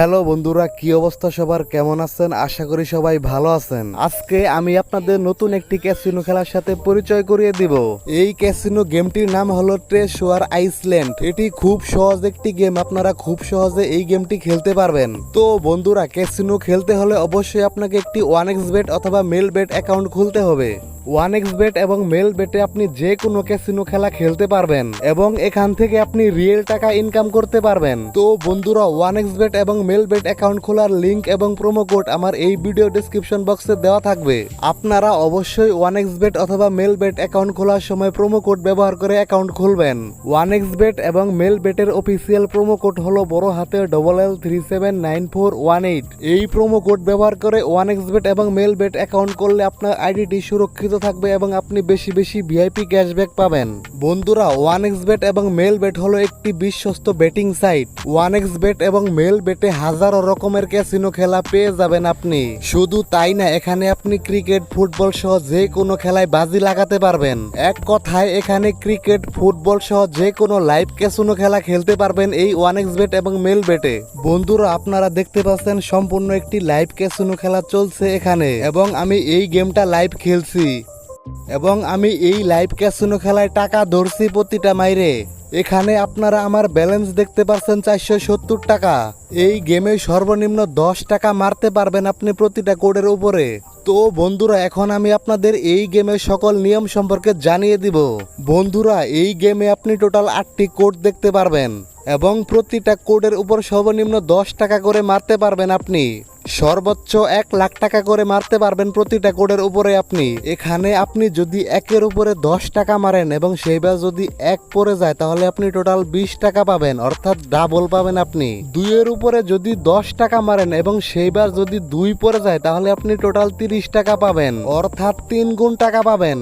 Hello বন্ধুরা, কি অবস্থা সবার? কেমন আছেন? আশা করি সবাই ভালো আছেন। আজকে আমি আপনাদের নতুন একটি ক্যাসিনো খেলার সাথে পরিচয় করিয়ে দিব। এই ক্যাসিনো গেমটির নাম হলো ট্রেশোয়ার আইসল্যান্ড এটি খুব সহজ একটি গেম, আপনারা খুব সহজে এই গেমটি খেলতে পারবেন। তো বন্ধুরা, ক্যাসিনো খেলতে হলে অবশ্যই আপনাকে একটি ওয়ান এক্স বেট অথবা মেল বেট অ্যাকাউন্ট খুলতে হবে। ওয়ান এক্স বেট এবং মেল বেটে আপনি যে কোনো ক্যাসিনো খেলা খেলতে পারবেন এবং এখান থেকে আপনি রিয়েল টাকা ইনকাম করতে পারবেন। তো বন্ধুরা ওয়ান এক্স বেট এবং মেল বেট অ্যাকাউন্ট খোলার লিংক এবং প্রোমো কোড আমার এই ভিডিও ডিসক্রিপশন বক্সে দেওয়া থাকবে। আপনারা অবশ্যই ওয়ান এক্স বেট অথবা মেল বেট অ্যাকাউন্ট খোলার সময় প্রোমো কোড ব্যবহার করে অ্যাকাউন্ট খুলবেন। ওয়ান এক্স বেট এবং মেল বেটের অফিসিয়াল প্রোমো কোড হলো বড় হাতে double L three seven nine four one eight এই প্রোমো কোড ব্যবহার করে ওয়ান এক্স বেট এবং মেল বেট অ্যাকাউন্ট করলে আপনার আইডিটি সুরক্ষিত থাকবে এবং আপনি বেশি বেশি ভিআইপি ক্যাশব্যাক পাবেন। বন্ধুরা ওয়ান এক্স বেট এবং মেল বেট হলো একটি বিশ্বস্ত betting site one X bet এবং মেল বেটে হাজারো রকমের ক্যাসিনো খেলা পেয়ে যাবেন আপনি। শুধু তাই না, এখানে আপনি ক্রিকেট ফুটবল সহ যে কোনো খেলায় বাজি লাগাতে পারবেন। এক কথায়, এখানে ক্রিকেট ফুটবল সহ যে কোনো লাইভ ক্যাসিনো খেলা খেলতে পারবেন এই ওয়ান এক্স বেট এবং মেল বেটে বন্ধুরা, আপনারা দেখতে পাচ্ছেন সম্পূর্ণ একটি লাইভ ক্যাসিনো খেলা চলছে এখানে। এবং আমি এই গেমটা লাইভ খেলছি। এবং আমি এই লাইভ ক্যাসিনো খেলায় টাকা ধরছি প্রতিটা মাইরে। এখানে আপনারা আমার ব্যালেন্স দেখতে পাচ্ছেন চারশো সত্তর টাকা। এই গেমে সর্বনিম্ন দশ টাকা মারতে পারবেন আপনি প্রতিটা কোডের উপরে। তো বন্ধুরা, এখন আমি আপনাদের এই গেমের সকল নিয়ম সম্পর্কে জানিয়ে দিব। বন্ধুরা, এই গেমে আপনি টোটাল আটটি কোড দেখতে পারবেন। এবং প্রতিটা কোডের উপর সর্বনিম্ন দশ টাকা করে মারতে পারবেন আপনি। সর্বোচ্চ এক লাখ টাকা করে মারতে পারবেন প্রতিটা কোডের উপরে আপনি। এখানে আপনি যদি একের উপরে দশ টাকা মারেন এবং সেইবার যদি এক পরে যায়, তাহলে আপনি টোটাল বিশ টাকা পাবেন, অর্থাৎ ডাবল পাবেন আপনি। দুইয়ের উপরে যদি দশ টাকা মারেন এবং সেইবার যদি দুই পরে যায়, তাহলে আপনি টোটাল তিরিশ টাকা পাবেন, অর্থাৎ তিন গুণ টাকা পাবেন।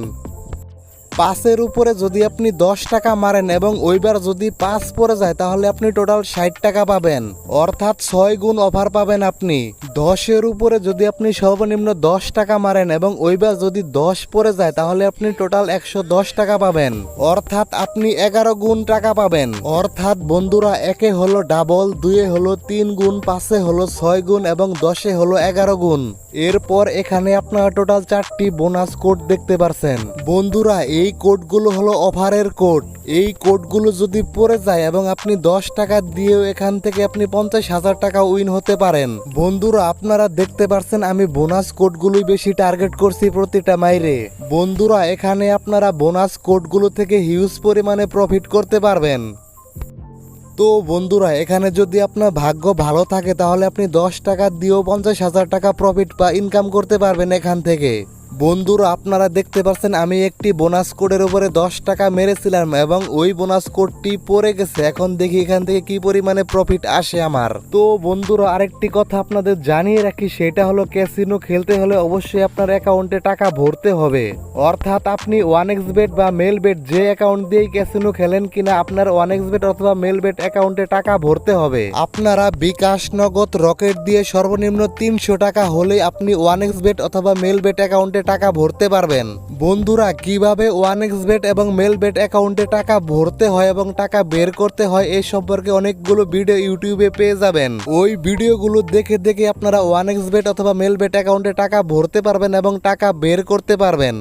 পাঁচের উপরে যদি আপনি দশ টাকা মারেন এবং ওইবার যদি পাঁচ পরে যায়, তাহলে আপনি টোটাল ষাট টাকা পাবেন। অর্থাৎ ছয় গুণ অফার পাবেন আপনি। দশের উপরে যদি আপনি সর্বনিম্ন দশ টাকা মারেন এবং ওইবার যদি দশ পরে যায়, তাহলে আপনি টোটাল একশো দশ টাকা পাবেন। অর্থাৎ আপনি এগারো গুণ টাকা পাবেন। অর্থাৎ বন্ধুরা, একে হলো ডাবল দুয়ে হলো তিন গুণ, পাঁচে হলো ছয় গুণ এবং দশে হলো এগারো গুণ। এরপর এখানে আপনারা টোটাল চারটি বোনাস কোড দেখতে পারছেন। বন্ধুরা, এই কোডগুলো হলো অফারের কোড। এই কোডগুলো যদি পড়ে যায় এবং আপনি দশ টাকা দিয়েও এখান থেকে আপনি পঞ্চাশ হাজার টাকা উইন হতে পারেন। বন্ধুরা, আপনারা দেখতে পারছেন আমি বোনাস কোডগুলোই বেশি টার্গেট করছি প্রতিটা মাইরে বন্ধুরা, এখানে আপনারা বোনাস কোডগুলো থেকে হিউজ পরিমাণে প্রফিট করতে পারবেন। তো বন্ধুরা, এখানে যদি আপনার ভাগ্য ভালো থাকে, তাহলে আপনি দশ টাকা দিয়েও পঞ্চাশ হাজার টাকা প্রফিট বা ইনকাম করতে পারবেন এখান থেকে। বন্ধুরা, আপনারা দেখতে পাচ্ছেন আমি একটি বোনাস কোডের উপরে দশ টাকা মেরেছিলাম এবং ওই বোনাস কোডটি পড়ে গেছে। এখন দেখি এখান থেকে কি পরিমাণে প্রফিট আসে আমার। তো বন্ধুরা, আরেকটি কথা আপনাদের জানিয়ে রাখি, সেটা হলো ক্যাসিনো খেলতে হলে অবশ্যই আপনার অ্যাকাউন্টে টাকা ভরতে হবে। অর্থাৎ আপনি ওয়ান এক্স বেট বা মেল বেট যে অ্যাকাউন্ট দিয়েই ক্যাসিনো খেলেন কিনা, আপনার ওয়ান এক্স বেট অথবা মেল বেট অ্যাকাউন্টে টাকা ভরতে হবে। আপনারা বিকাশ নগদ রকেট দিয়ে সর্বনিম্ন তিনশো টাকা হলেই আপনি ওয়ান এক্স বেট অথবা মেল বেট অ্যাকাউন্টে টাকা ভরতে পারবেন। বন্ধুরা, কীভাবে ওয়ান এক্স বেট এবং মেল বেট অ্যাকাউন্টে টাকা ভরতে হয় এবং টাকা বের করতে হয় এই সম্পর্কে অনেকগুলো ভিডিও ইউটিউবে পেয়ে যাবেন। ওই ভিডিওগুলো দেখে দেখে আপনারা ওয়ান এক্স বেট অথবা মেল বেট অ্যাকাউন্টে টাকা ভরতে পারবেন এবং টাকা বের করতে পারবেন।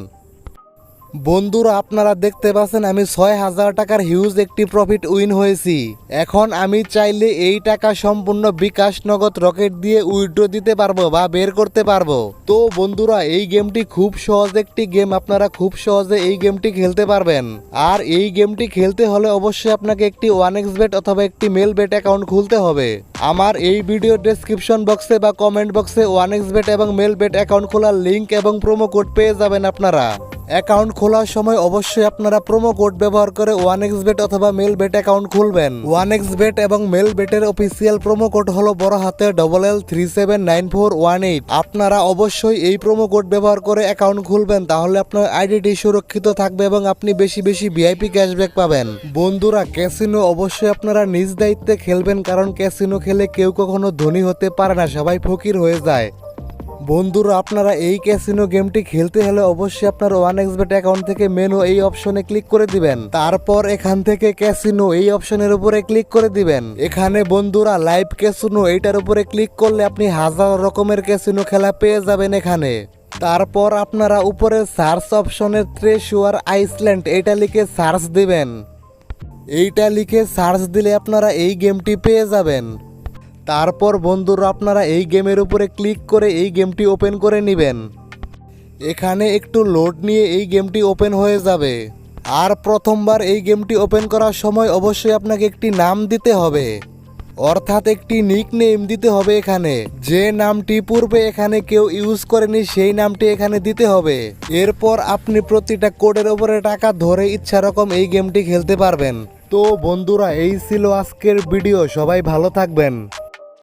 বন্ধুরা, আপনারা দেখতে পাচ্ছেন আমি ছয় হাজার টাকার হিউজ একটি প্রফিট উইন হয়েছি। এখন আমি চাইলে এই টাকা সম্পূর্ণ বিকাশ নগদ রকেট দিয়ে উইথড্র দিতে পারব বা বের করতে পারব। তো বন্ধুরা, এই গেমটি খুব সহজ একটি গেম আপনারা খুব সহজে এই গেমটি খেলতে পারবেন। আর এই গেমটি খেলতে হলে অবশ্যই আপনাকে একটি ওয়ান এক্স বেট অথবা একটি মেল বেট অ্যাকাউন্ট খুলতে হবে। আমার এই ভিডিও ডেসক্রিপশন বক্সে বা কমেন্ট বক্সে ওয়ান এক্স বেট এবং মেল বেট অ্যাকাউন্ট খোলার লিঙ্ক এবং প্রোমো কোড পেয়ে যাবেন আপনারা। অ্যাকাউন্ট খোলার সময় অবশ্যই আপনারা প্রোমো কোড ব্যবহার করে ওয়ান এক্স বেট অথবা মেল বেট অ্যাকাউন্ট খুলবেন। ওয়ান এক্স বেট এবং মেল বেটের অফিসিয়াল প্রোমো কোড হলো বড় হাতে double L three seven nine four one eight আপনারা অবশ্যই এই প্রোমো কোড ব্যবহার করে অ্যাকাউন্ট খুলবেন, তাহলে আপনার আইডিটি সুরক্ষিত থাকবে এবং আপনি বেশি বেশি ভিআইপি ক্যাশব্যাক পাবেন। বন্ধুরা ক্যাসিনো অবশ্যই আপনারা নিজ দায়িত্বে খেলবেন, কারণ ক্যাসিনো খেলে কেউ কখনো ধনী হতে পারে না, সবাই ফকির হয়ে যায়। বন্ধুরা, আপনারা এই ক্যাসিনো গেমটি খেলতে হলে অবশ্যই আপনার ওয়ান এক্সবেট অ্যাকাউন্ট থেকে মেনু এই অপশনে ক্লিক করে দিবেন। তারপর এখান থেকে ক্যাসিনো এই অপশনের উপরে ক্লিক করে দিবেন। এখানে বন্ধুরা লাইভ ক্যাসিনো এইটার উপরে ক্লিক করলে আপনি হাজার রকমের ক্যাসিনো খেলা পেয়ে যাবেন এখানে। তারপর আপনারা উপরে সার্চ অপশনের ট্রেশুয়ার আইসল্যান্ড এটা লিখে সার্চ দিবেন। এইটা লিখে সার্চ দিলে আপনারা এই গেমটি পেয়ে যাবেন। তারপর বন্ধুরা আপনারা এই গেমের উপরে ক্লিক করে এই গেমটি ওপেন করে নেবেন। এখানে একটু লোড নিয়ে এই গেমটি ওপেন হয়ে যাবে। আর প্রথমবার এই গেমটি ওপেন করার সময় অবশ্যই আপনাকে একটি নাম দিতে হবে। অর্থাৎ একটি নিক নেম দিতে হবে এখানে। যে নামটি পূর্বে এখানে কেউ ইউজ করেনি সেই নামটি এখানে দিতে হবে। এরপর আপনি প্রতিটা কোডের উপরে টাকা ধরে ইচ্ছা রকম এই গেমটি খেলতে পারবেন। তো বন্ধুরা, এই ছিল আজকের ভিডিও সবাই ভালো থাকবেন।